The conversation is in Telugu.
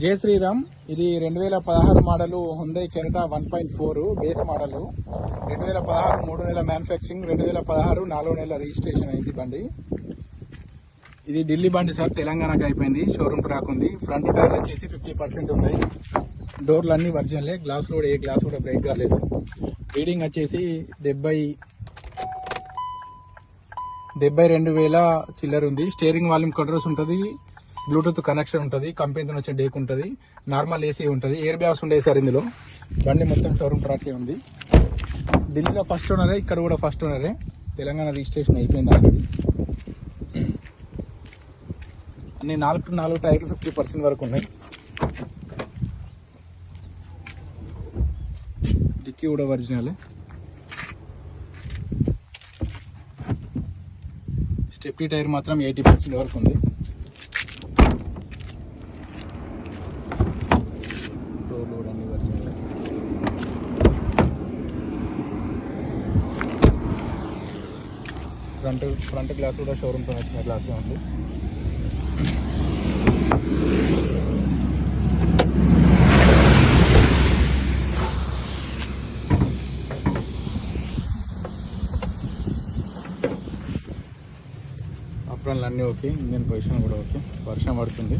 జయ శ్రీరామ్. ఇది రెండు వేల పదహారు model Hyundai Creta one point four base model. రెండు వేల పదహారు మూడు నెలల మ్యానుఫ్యాక్చరింగ్ రెండు వేల పదహారు నాలుగు నెలల రిజిస్ట్రేషన్ అయింది బండి. ఇది ఢిల్లీ బండి సార్ తెలంగాణకు అయిపోయింది షోరూమ్ ట్రాక్ ఉంది ఫ్రంట్ టైర్లు వచ్చేసి ఫిఫ్టీ పర్సెంట్ ఉన్నాయి. డోర్లు అన్నీ వర్జన్లే గ్లాస్ కూడా ఏ గ్లాస్ కూడా బ్రేక్ కాలేదు. రీడింగ్ వచ్చేసి డెబ్బై డెబ్బై రెండు వేల చిల్లర ఉంది. స్టీరింగ్ వాల్యూమ్ కంట్రోల్స్ ఉంటుంది. బ్లూటూత్ కనెక్షన్ ఉంటుంది కంపెనీతో వచ్చే డేక్ ఉంటుంది నార్మల్ ఏసీ ఉంటుంది ఎయిర్ బ్యాగ్స్ ఉండే సార్ ఇందులో. బండి మొత్తం షోరూమ్ ట్రాకే ఉంది. ఢిల్లీలో ఫస్ట్ ఓనరే ఇక్కడ కూడా ఫస్ట్ ఓనరే తెలంగాణ రిజిస్ట్రేషన్ అయిపోయింది ఆల్రెడీ అన్ని నాలుగు నాలుగు టైర్లు ఫిఫ్టీ పర్సెంట్ వరకు ఉన్నాయి. డిక్కీ కూడా ఒరిజినలే స్టెప్టీ టైర్ మాత్రం ఎయిటీ పర్సెంట్ వరకు ఉంది డోర్లు కూడా అన్ని ఒరిజినల్ ఫ్రంట్ ఫ్రంట్ గ్లాస్ కూడా షోరూమ్తో వచ్చిన గ్లాసే ఉంది. అప్రాన్లు అన్నీ ఓకే ఇంజన్ పొజిషన్ కూడా ఓకే వర్షం పడుతుంది.